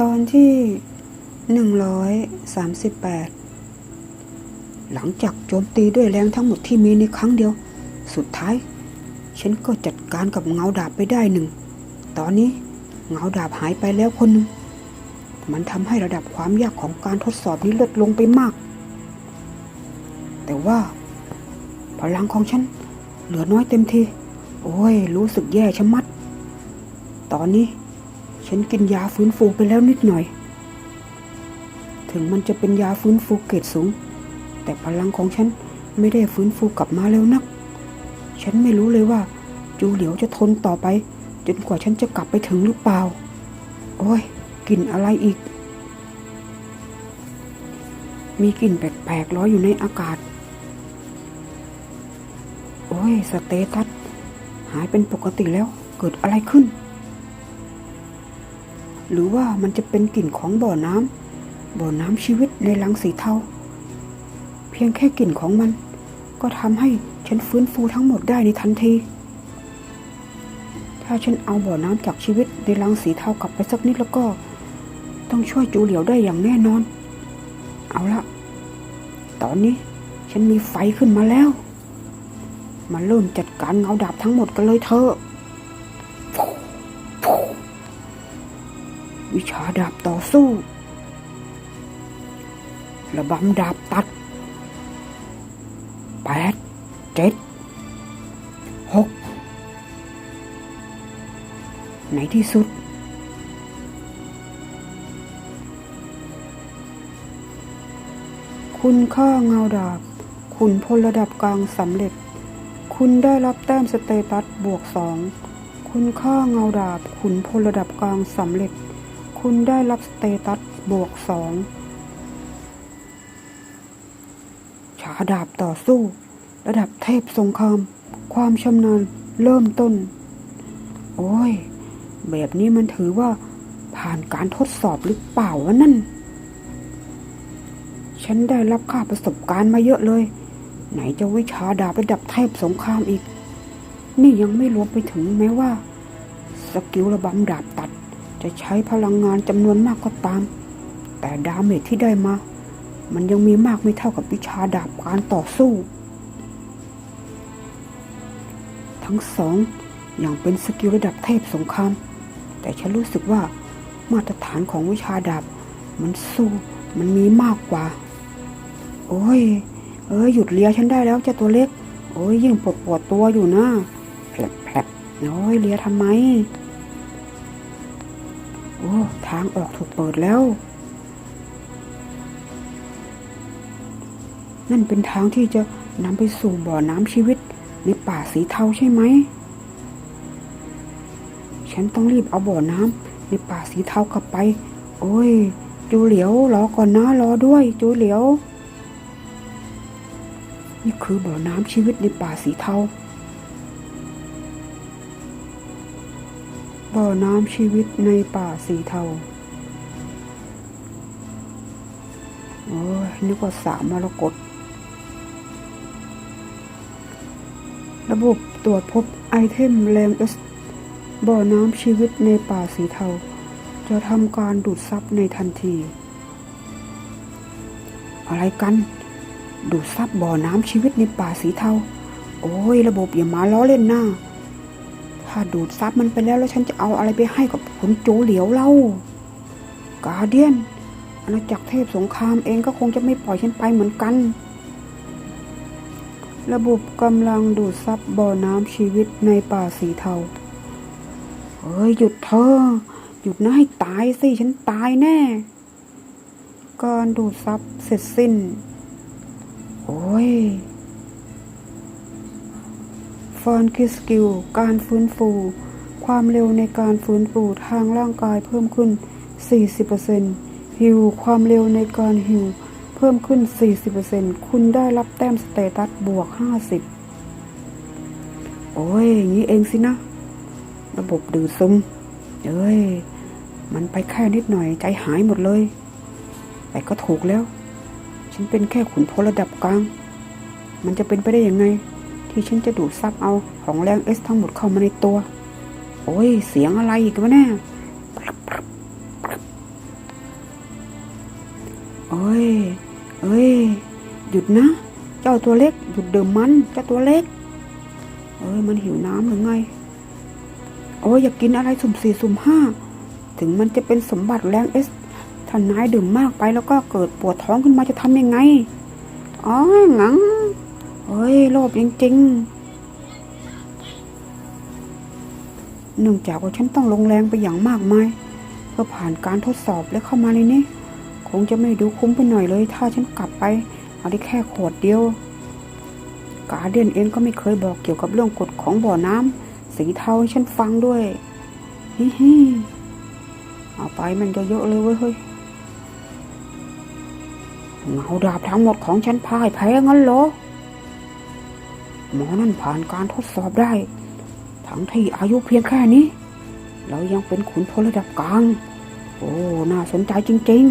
ตอนที่หนึ่งร้อยสามสิบแปดหลังจากโจมตีด้วยแรงทั้งหมดที่มีในครั้งเดียว สุดท้าย ฉันก็จัดการกับเงาดาบไปได้หนึ่ง ตอนนี้เงาดาบหายไปแล้วคนหนึ่ง มันทำให้ระดับความยากของการทดสอบนี้ลดลงไปมาก แต่ว่า พลังของฉันเหลือน้อยเต็มที โอ้ย รู้สึกแย่ชะมัด ตอนนี้ ฉันกินยาฟื้นฟูไปแล้วนิดหน่อย ถึงมันจะเป็นยาฟื้นฟูเกรดสูง แต่พลังของฉันไม่ได้ฟื้นฟูกลับมาเร็วนัก ฉันไม่รู้เลยว่า จูเหลียวจะทนต่อไป จนกว่าฉันจะกลับไปถึงหรือเปล่า โอ้ยกลิ่นอะไรอีก มีกลิ่นแปลกๆลอยอยู่ในอากาศ โอ้ยสเตตัสหายเป็นปกติแล้วเกิดอะไรขึ้น หรือว่ามันจะเป็นกลิ่นของบ่อน้ำบ่อน้ำชีวิตในรังสีเทาเพียงแค่กลิ่นของมัน ก็ทำให้ฉันฟื้นฟูทั้งหมดได้ในทันที ถ้าฉันเอาบ่อน้ำจากชีวิตในรังสีเทากลับไปสักนิดแล้วก็ ต้องช่วยจูเหลียวได้อย่างแน่นอน เอาละตอนนี้ฉันมีไฟขึ้นมาแล้ว มาเริ่มจัดการเงาดาบทั้งหมดกันเลยเถอะ วิชาดาบต่อสู้ ระบำดาบตัดแปดเจ็ดหกในที่สุด คุณค่าเงาดาบ คุณพลระดับกลางสำเร็จ คุณได้รับแต้มสเตตัสบวกสองคุณค่าเงาดาบ ขุนพลระดับกลางสำเร็จ คุณได้รับสเตตัสบวกสองฉาดาบต่อสู้ ระดับเทพสงคราม ความชำนาญเริ่มต้น โอ้ย แบบนี้มันถือว่าผ่านการทดสอบหรือเปล่าวะนั่น ฉันได้รับค่าประสบการณ์มาเยอะเลย ไหนจะวิชาดาบระดับเทพสงครามอีก นี่ยังไม่รวมไปถึงแม้ว่า สกิลระบำดาบตัด จะใช้พลังงานจำนวนมากก็ตาม แต่ดาเมจที่ได้มา มันยังมีมากไม่เท่ากับวิชาดาบการต่อสู้ ทั้งสองอย่างเป็นสกิลระดับเทพสงคราม แต่ฉันรู้สึกว่ามาตรฐานของวิชาดาบ มันสู้มันมีมากกว่า โอ้ย เอ้ยหยุดเลียฉันได้แล้วเจ้าตัวเล็ก โอ้ยยิ่งปวดปวดตัวอยู่นะแผลบแผลบโอ้ยเลียทำไม อ้ทางออกถูกเปิดแล้ว นั่นเป็นทางที่จะนำไปสู่บ่อน้ำชีวิตในป่าสีเทาใช่ไหม ฉันต้องรีบเอาบ่อน้ำในป่าสีเทากลับไป โอ้ย จูเหลียวรอก่อนนะรอด้วย จูเหลียว นี่คือบ่อน้ำชีวิตในป่าสีเทา บ่อน้ำชีวิตในป่าสีเทา โอ้ยนึกว่าสามมรกตระบบตรวจพบไอเทมแรงเอสบ่อน้ำชีวิตในป่าสีเทา จะทำการดูดซับในทันที อะไรกัน ดูดซับบ่อน้ำชีวิตในป่าสีเทา โอ้ยระบบอย่ามาล้อเล่นหน้าาดูดซับมันไปแล้วแล้วฉันจะเอาอะไรไปให้กับคุณโจเหลียวเล่ากาเดียนอาณาจักรเทพสงครามเองก็คงจะไม่ปล่อยฉันไปเหมือนกัน ระบบกำลังดูดซับบ่อน้ำชีวิตในป่าสีเทา เฮ้ยหยุดเธอ หยุดนะให้ตายสิฉันตายแน่ การดูดซับเสร็จสิ้น โอ้ย ฟอนคิสกิลการฟื้นฟู ความเร็วในการฟื้นฟูทางร่างกายเพิ่มขึ้น 40%ฮิวความเร็วในการฮิวเพิ่มขึ้น 40%คุณได้รับแต้มสเตตัสบวก 50 โอ้ยอย่างนี้เองสินะ ระบบดูดซึมเอ้ย มันไปแค่นิดหน่อยใจหายหมดเลย แต่ก็ถูกแล้ว ฉันเป็นแค่ขุนพลระดับกลาง มันจะเป็นไปได้ยังไง ที่ฉันจะดูดซับเอาของแรงเอสทั้งหมดเข้ามาในตัว โอ้ย เสียงอะไรอีกวะเนี่ยโอ้ย เอ้ย หยุดนะ เจ้าตัวเล็ก หยุดดื่มมัน เจ้าตัวเล็ก เอ้ย มันหิวน้ำหรือไง โอ้ย อยากกินอะไรสุ่มสี่สุ่มห้า ถึงมันจะเป็นสมบัติแรงเอสถ้านายดื่มมากไปแล้วก็เกิดปวดท้องขึ้นมาจะทำยังไง อ๋อ งัง เฮ้ยโลภจริงๆเนื่องจากว่าฉันต้องลงแรงไปอย่างมากมาย เพื่อผ่านการทดสอบและเข้ามาในนี้ คงจะไม่ดูคุ้มไปหน่อยเลย ถ้าฉันกลับไปเอาได้แค่ขวดเดียว กาเดียนเองก็ไม่เคยบอกเกี่ยวกับเรื่องกฎของบ่อน้ำสีเทาให้ฉันฟังด้วยฮิฮิเอาไปมันจะเยอะเลยเว้ยเฮ้ยเงาดาบทั้งหมดของฉันพ่ายแพ้งั้นเหรอ หมอนั่นผ่านการทดสอบได้ ทั้งที่อายุเพียงแค่นี้ แล้วยังเป็นขุนพลระดับกลาง โอ้ น่าสนใจจริง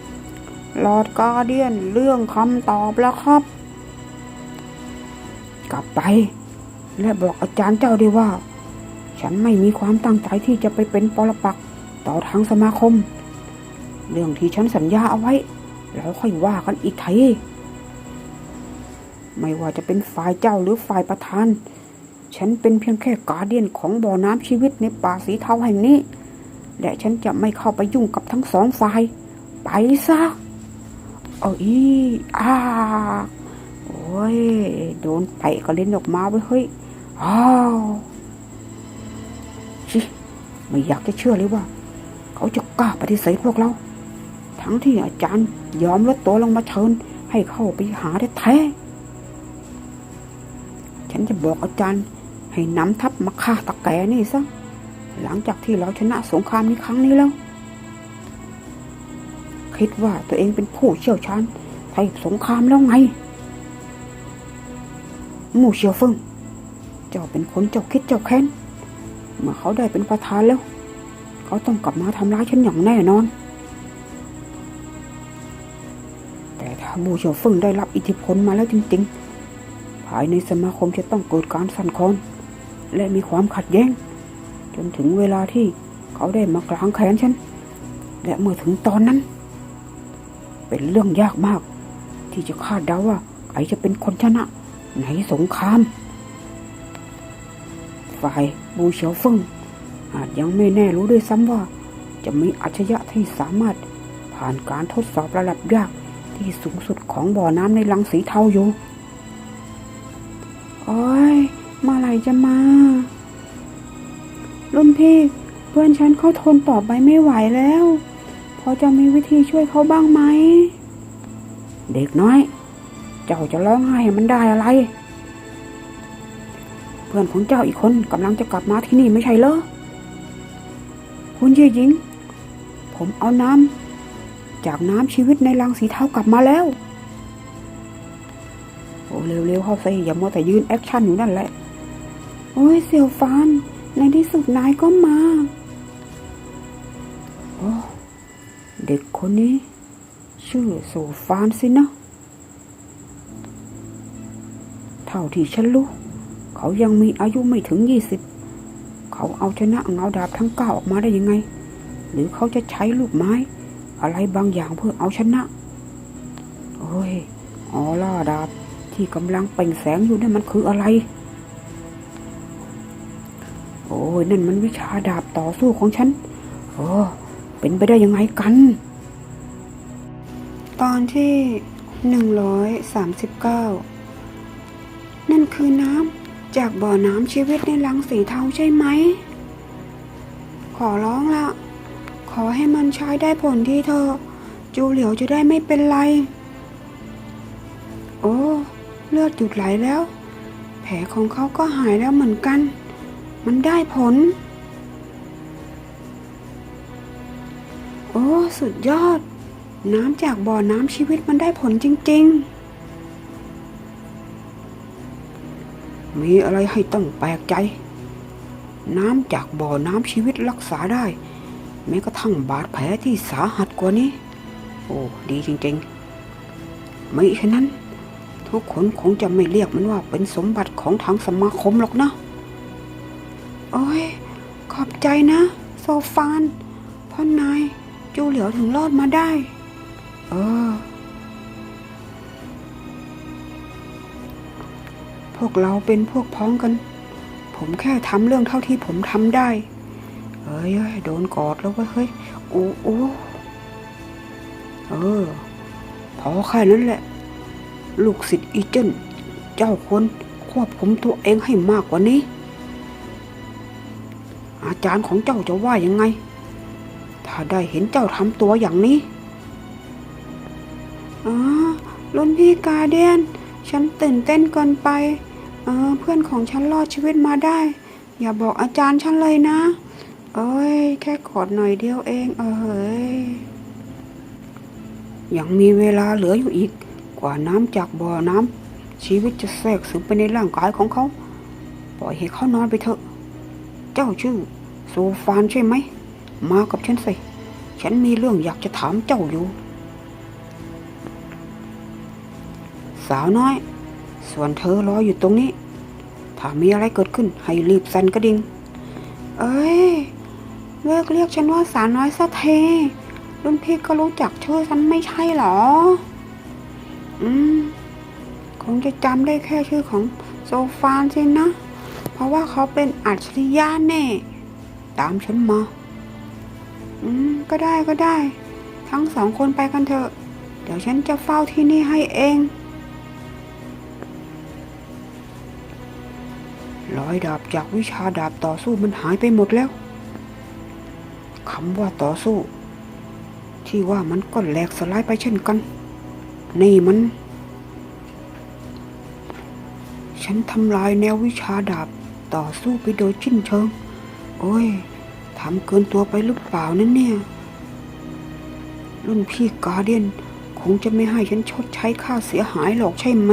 ๆ ลอร์ดกาเดียนเรื่องคำตอบแล้วครับ กลับไป และบอกอาจารย์เจ้าด้วยว่า ฉันไม่มีความตั้งใจที่จะไปเป็นปรปักต่อทางสมาคม เรื่องที่ฉันสัญญาเอาไว้ แล้วค่อยว่ากันอีกที ไม่ว่าจะเป็นฝ่ายเจ้าหรือฝ่ายประธาน ฉันเป็นเพียงแค่กาเดียนของบ่อน้ำชีวิตในป่าสีเทาแห่งนี้ และฉันจะไม่เข้าไปยุ่งกับทั้งสองฝ่าย ไปซะเอ้ยอ้าโอ้ย โดนเตะกระเด็นออกมาเว้เฮ้ย อ้าวชิไม่อยากจะเชื่อเลยว่า เขาจะกล้าปฏิเสธพวกเรา ทั้งที่อาจารย์ยอมลดตัวลงมาเชิญให้เข้าไปหาแท้ๆ ฉันจะบอกอาจารย์ให้นำทัพมาฆ่าตะแกนี่ซะ หลังจากที่เราชนะสงครามในครั้งนี้แล้ว คิดว่าตัวเองเป็นผู้เชี่ยวชาญไทยสงครามแล้วไง หมู่เชียวเฟิง เจ้าเป็นคนเจ้าคิดเจ้าแค้น เมื่อเขาได้เป็นประธานแล้ว เขาต้องกลับมาทำร้ายฉันอย่างแน่นอน แต่ถ้าบูเฉียวเฟิงได้รับอิทธิพลมาแล้วจริง ๆ ภายในสมาคมจะต้องเกิดการสั่นคลอน และมีความขัดแย้ง จนถึงเวลาที่เขาได้มากลางแขนฉัน และเมื่อถึงตอนนั้น เป็นเรื่องยากมาก ที่จะคาดเดาว่าใครจะเป็นคนชนะในสงคราม ฝ่ายบูเฉียวเฟิงอาจยังไม่แน่รู้ด้วยซ้ำว่า จะมีอัจฉริยะที่สามารถผ่านการทดสอบระดับยากที่สูงสุดของบ่อน้ำในลังสีเทาอยู่ โอ้ยมื่อไหร่จะมา รุ่นพี่เพื่อนฉันเขาทนต่อไปไม่ไหวแล้ว พอจะมีวิธีช่วยเขาบ้างไหม เด็กน้อย เจ้าจะร้องไห้มันได้อะไร เพื่อนของเจ้าอีกคนกำลังจะกลับมาที่นี่ไม่ใช่เหรอ คุณยี่หญิง ผมเอาน้ำจากน้ำชีวิตในรังสีเทากลับมาแล้ว เร็วๆเข้าสิอย่ามัวแต่ยืนแอคชั่นอยู่นั่นแหละ โอ้ยเสี่ยวฟานในที่สุดนายก็มาโอ้เด็กคนนี้ ชื่อโซฟานสินะ เท่าที่ฉันรู้ เขายังมีอายุไม่ถึงยี่สิบเขาเอาชนะเงาดาบทั้งเก้าออกมาได้ยังไง หรือเขาจะใช้ลูกไม้ อะไรบางอย่างเพื่อเอาชนะ โอ้ยออล่าดาบ ที่กำลังเปล่งแสงอยู่นั่นมันคืออะไร โอ้ยนั่นมันวิชาดาบต่อสู้ของฉันโอ้เป็นไปได้ยังไงกัน ตอนที่หนึ่งร้อยสามสิบเก้านั่นคือน้ำจากบ่อน้ำชีวิตในลังสีเทาใช่ไหม ขอร้องละขอให้มันใช้ได้ผลที่เธอ จูเหลียวจะได้ไม่เป็นไร โอ้ เลือดหยุดไหลแล้ว แผลของเขาก็หายแล้วเหมือนกัน มันได้ผล โอ้ สุดยอด น้ำจากบ่อน้ำชีวิตมันได้ผลจริง ๆ มีอะไรให้ต้องแปลกใจ น้ำจากบ่อน้ำชีวิตรักษาได้ แม้กระทั่งบาดแผลที่สาหัสกว่านี้ โอ้ ดีจริง ๆ ไม่ฉะนั้น ทุกคนคงจะไม่เรียกมันว่าเป็นสมบัติของทางสมาคมหรอกนะ โอ้ย ขอบใจนะ โซฟานพ่อนาย จูเหลียวถึงรอดมาได้ เออ พวกเราเป็นพวกพ้องกัน ผมแค่ทำเรื่องเท่าที่ผมทำได้ เอ้ย โดนกอดแล้วว้ยเฮ้ยโอ้โอ้เออ พอแค่นั้นแหละ ลูกศิษย์อีเจนเจ้าควรควบคุมตัวเองให้มากกว่านี้ อาจารย์ของเจ้าจะว่ายังไง ถ้าได้เห็นเจ้าทำตัวอย่างนี้อ๋อรุ่นพี่กาเดียน ฉันตื่นเต้นเกินไปเออเพื่อนของฉันรอดชีวิตมาได้ อย่าบอกอาจารย์ฉันเลยนะ เอ้ย แค่กอดหน่อยเดียวเอง เออเฮ้ยยังมีเวลาเหลืออยู่อีก กว่าน้ำจากบ่อน้ำชีวิตจะแทรกซึมไปในร่างกายของเขา ปล่อยให้เขานอนไปเถอะ เจ้าชื่อโซฟานใช่ไหม มากับฉันสิ ฉันมีเรื่องอยากจะถามเจ้าอยู่ สาวน้อย ส่วนเธอรออยู่ตรงนี้ ถ้ามีอะไรเกิดขึ้นให้รีบสั่นกระดิ่ง เอ้ยเลิกเรียกฉันว่าสาวน้อยสะเทรุ่นพี่ก็รู้จักชื่อฉันไม่ใช่หรอ อืมคงจะจำได้แค่ชื่อของโซฟานสินะ เพราะว่าเขาเป็นอัจฉริยะแน่ ตามฉันมา อืม ก็ได้ก็ได้ ทั้งสองคนไปกันเถอะ เดี๋ยวฉันจะเฝ้าที่นี่ให้เองรอยดาบจากวิชาดาบต่อสู้มันหายไปหมดแล้วคำว่าต่อสู้ ที่ว่ามันก็แหลกสลายไปเช่นกัน นี่มัน ฉันทำลายแนววิชาดาบต่อสู้ไปโดยชิ้นเชิง โอ้ยทำเกินตัวไปหรือเปล่านั่นเนี่ย รุ่นพี่กาเดียนคงจะไม่ให้ฉันชดใช้ค่าเสียหายหรอกใช่ไหม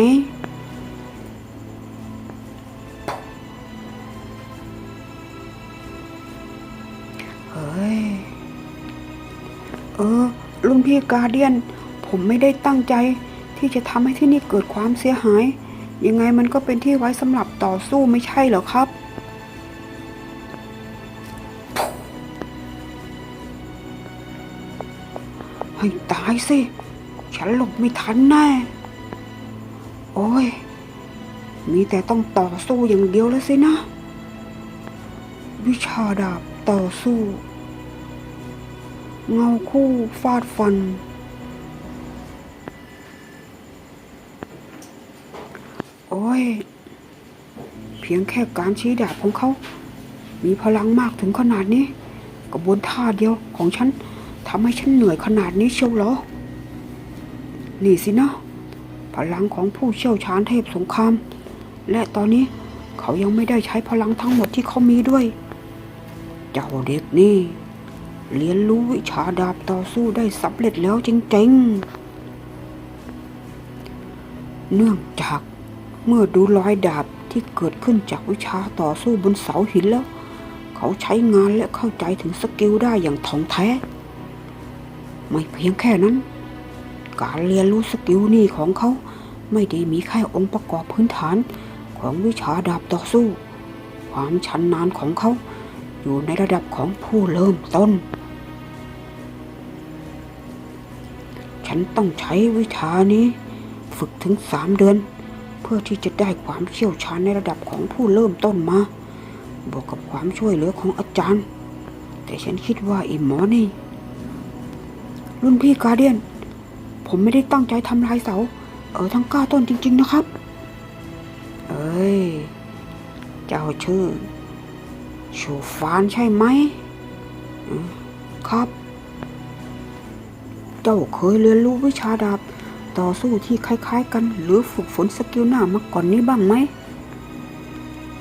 เฮ้ย เออ รุ่นพี่กาเดียน ผมไม่ได้ตั้งใจที่จะทำให้ที่นี่เกิดความเสียหาย ยังไงมันก็เป็นที่ไว้สำหรับต่อสู้ไม่ใช่เหรอครับ ให้ตายสิ ฉันหลบไม่ทันแน่ โอ้ย มีแต่ต้องต่อสู้อย่างเดียวแล้วสินะ วิชาดาบต่อสู้ เงาคู่ฟาดฟัน ย เพียงแค่การชี้ดาบของเขา มีพลังมากถึงขนาดนี้กระบวนท่าเดียวของฉันทำให้ฉันเหนื่อยขนาดนี้เชียวเหรอ นี่สินะ พลังของผู้เชี่ยวชาญเทพสงคราม และตอนนี้เขายังไม่ได้ใช้พลังทั้งหมดที่เขามีด้วย เจ้าเด็กนี่ เรียนรู้วิชาดาบต่อสู้ได้สำเร็จแล้วจริงๆ เนื่องจาก เมื่อดูรอยดาบที่เกิดขึ้นจากวิชาต่อสู้บนเสาหินแล้ว เขาใช้งานและเข้าใจถึงสกิลได้อย่างถ่องแท้ ไม่เพียงแค่นั้น การเรียนรู้สกิลนี่ของเขาไม่ได้มีแค่องค์ประกอบพื้นฐานของวิชาดาบต่อสู้ ความชำนนาญของเขาอยู่ในระดับของผู้เริ่มต้น ฉันต้องใช้วิชานี้ ฝึกถึงสามเดือน พื่อที่จะได้ความเชี่ยวชาญในระดับของผู้เริ่มต้นมา บวกกับความช่วยเหลือของอาจารย์ แต่ฉันคิดว่าไอีหมอนี่ รุ่นพี่กาเดียน ผมไม่ได้ตั้งใจทำลายเสา เออทั้งก้าต้นจริง ๆ นะครับ เอ้ย เจ้าชื่อชูฟานใช่ไหมอืมครับ เจ้าเคยเรียนรู้วิชาดาบ ต่อสู้ที่คล้ายๆ กัน หรือฝึกฝนสกิลหน้ามาก่อนนี้บ้างไหม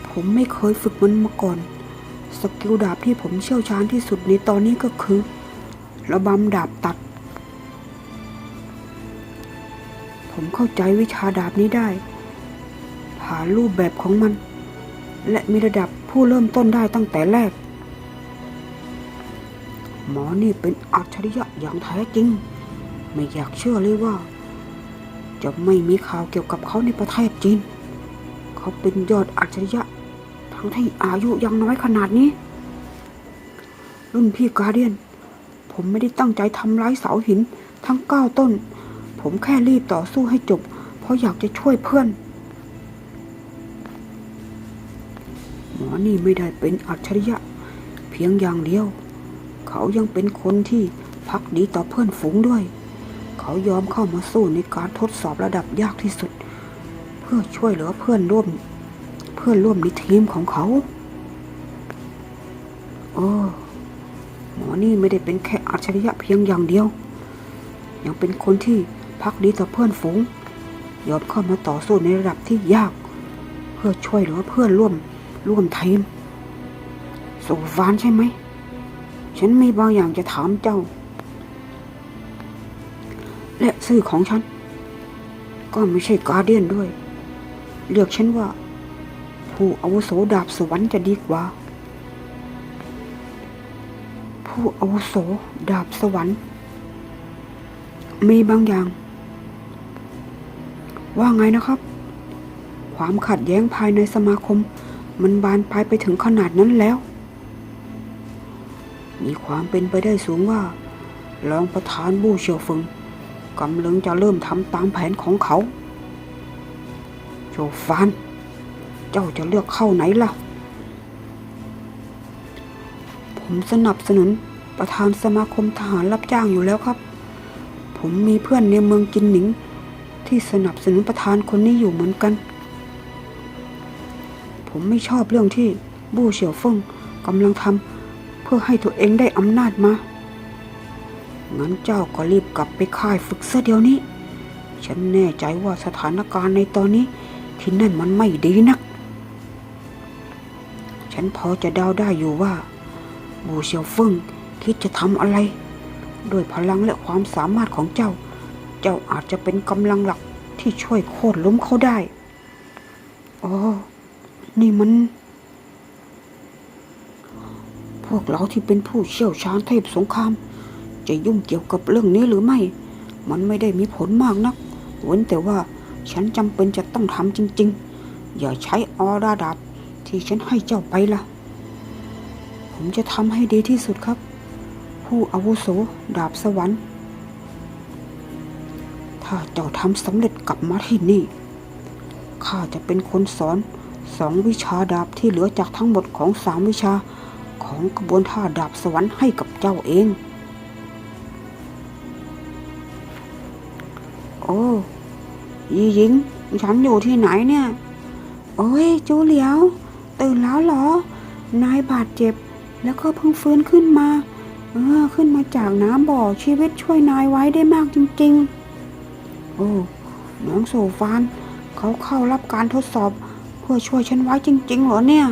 ผมไม่เคยฝึกมันมาก่อน สกิลดาบที่ผมเชี่ยวชาญที่สุดในตอนนี้ก็คือ ระบำดาบตัด ผมเข้าใจวิชาดาบนี้ได้ผ่ารูปแบบของมัน และมีระดับผู้เริ่มต้นได้ตั้งแต่แรก หมอนี่เป็นอัจฉริยะอย่างแท้จริง ไม่อยากเชื่อเลยว่า จะไม่มีข่าวเกี่ยวกับเขาในประเทศจีน เขาเป็นยอดอัจฉริยะ ทั้งที่อายุยังน้อยขนาดนี้ รุ่นพี่กาเดียน ผมไม่ได้ตั้งใจทำร้ายเสาหินทั้งเก้าต้น ผมแค่รีบต่อสู้ให้จบ เพราะอยากจะช่วยเพื่อน หมอนี่ไม่ได้เป็นอัจฉริยะ เพียงอย่างเดียว เขายังเป็นคนที่พักดีต่อเพื่อนฝูงด้วย เขายอมเข้ามาสู้ในการทดสอบระดับยากที่สุด เพื่อช่วยเหลือเพื่อนร่วม เพื่อนร่วมในทีมของเขาโอ้หมอนี่ไม่ได้เป็นแค่อัจฉริยะเพียงอย่างเดียว ยังเป็นคนที่พักดีต่อเพื่อนฝูง ยอมเข้ามาต่อสู้ในระดับที่ยาก เพื่อช่วยเหลือเพื่อนร่วมร่วมทีมโซฟานใช่ไหม ฉันมีบางอย่างจะถามเจ้า และชื่อของฉัน ก็ไม่ใช่กาเดียนด้วยเรียกฉันว่า ผู้อาวุโสดาบสวรรค์จะดีกว่า ผู้อาวุโสดาบสวรรค์ มีบางอย่าง ว่าไงนะครับ ความขัดแย้งภายในสมาคม มันบานปลายไปถึงขนาดนั้นแล้ว มีความเป็นไปได้สูงว่า รองประธานบู้เฉียวเฟิง กำลังจะเริ่มทำตามแผนของเขา โจฟาน เจ้าจะเลือกเข้าไหนล่ะ ผมสนับสนุนประธานสมาคมทหารรับจ้างอยู่แล้วครับ ผมมีเพื่อนในเมืองจินหนิง ที่สนับสนุนประธานคนนี้อยู่เหมือนกัน ผมไม่ชอบเรื่องที่บู้เฉียวเฟิงกำลังทำเพื่อให้ตัวเองได้อำนาจมา งั้นเจ้าก็รีบกลับไปค่ายฝึกเสียเดี๋ยวนี้ ฉันแน่ใจว่าสถานการณ์ในตอนนี้ที่นั่นมันไม่ดีนัก ฉันพอจะเดาได้อยู่ว่า บูเซียวเฟิงคิดจะทำอะไร ด้วยพลังและความสามารถของเจ้า เจ้าอาจจะเป็นกำลังหลักที่ช่วยโค่นล้มเขาได้อ๋อนี่มัน พวกเราที่เป็นผู้เชี่ยวชาญเทพสงคราม จะยุ่งเกี่ยวกับเรื่องนี้หรือไม่ มันไม่ได้มีผลมากนัก เว้นแต่ว่าฉันจำเป็นจะต้องทำจริง ๆ อย่าใช้ออราดับที่ฉันให้เจ้าไปละผมจะทำให้ดีที่สุดครับ ผู้อาวุโสดาบสวรรค์ ถ้าเจ้าทำสำเร็จกลับมาที่นี่ ข้าจะเป็นคนสอนสองวิชาดาบที่เหลือจากทั้งหมดของสามวิชาของกระบวนท่าดาบสวรรค์ให้กับเจ้าเอง โอ้ยีหญิง ฉันอยู่ที่ไหนเนี่ย โอ้ยจูเหลียว ตื่นแล้วเหรอ นายบาดเจ็บ แล้วก็เพิ่งฟื้นขึ้นมา เออ ขึ้นมาจากน้ำบ่อชีวิตช่วยนายไว้ได้มากจริง ๆ โอ้น้องโซฟาน เขาเข้ารับการทดสอบ เพื่อช่วยฉันไว้จริง ๆ เหรอเนี่ย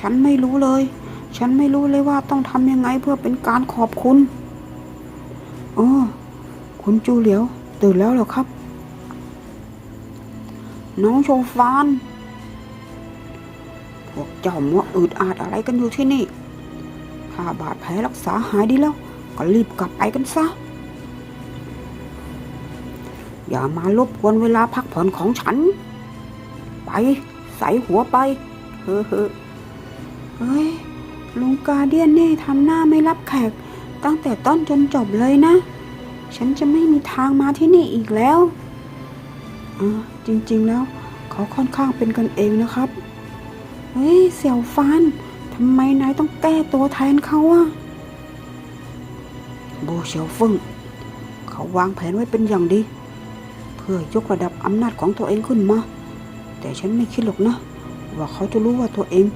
ฉันไม่รู้เลย ฉันไม่รู้เลยว่าต้องทำยังไงเพื่อเป็นการขอบคุณ โอ้ คุณจูเหลียว ตื่นแล้วเหรอครับ น้องโชฟาน พวกเจ้ามัวอืดอาดอะไรกันอยู่ที่นี่ ถ้าบาดแผลรักษาหายดีแล้ว ก็รีบกลับไปกันซะ อย่ามารบกวนเวลาพักผ่อนของฉัน ไปใส่หัวไป เฮ้อเฮ้อเฮ้ยลุงกาเดียนนี่ทำหน้าไม่รับแขก ตั้งแต่ต้นจนจบเลยนะ ฉันจะไม่มีทางมาที่นี่อีกแล้วอจริงๆแล้วเขาค่อนข้างเป็นกันเองนะครับ เฮ้ย เสี่ยวฟานทำไมนายต้องแก้ตัวแทนเขาอะโบเฉียวฟึ่งเขาวางแผนไว้เป็นอย่างดี เพื่อยกระดับอำนาจของตัวเองขึ้นมา แต่ฉันไม่คิดหรอกนะ ว่าเขาจะรู้ว่าตัวเอง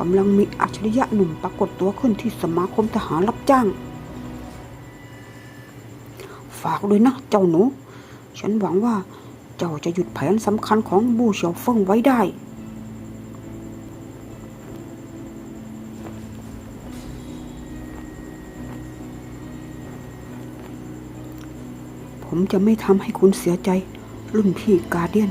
กำลังมีอัจฉริยะหนุ่มปรากฏตัวขึ้นที่สมาคมทหารรับจ้าง ฝากด้วยนะเจ้าหนู ฉันหวังว่าเจ้าจะหยุดแผนสำคัญของบูเฉียวเฟิงไว้ได้ผมจะไม่ทำให้คุณเสียใจ รุ่นพี่กาเดียน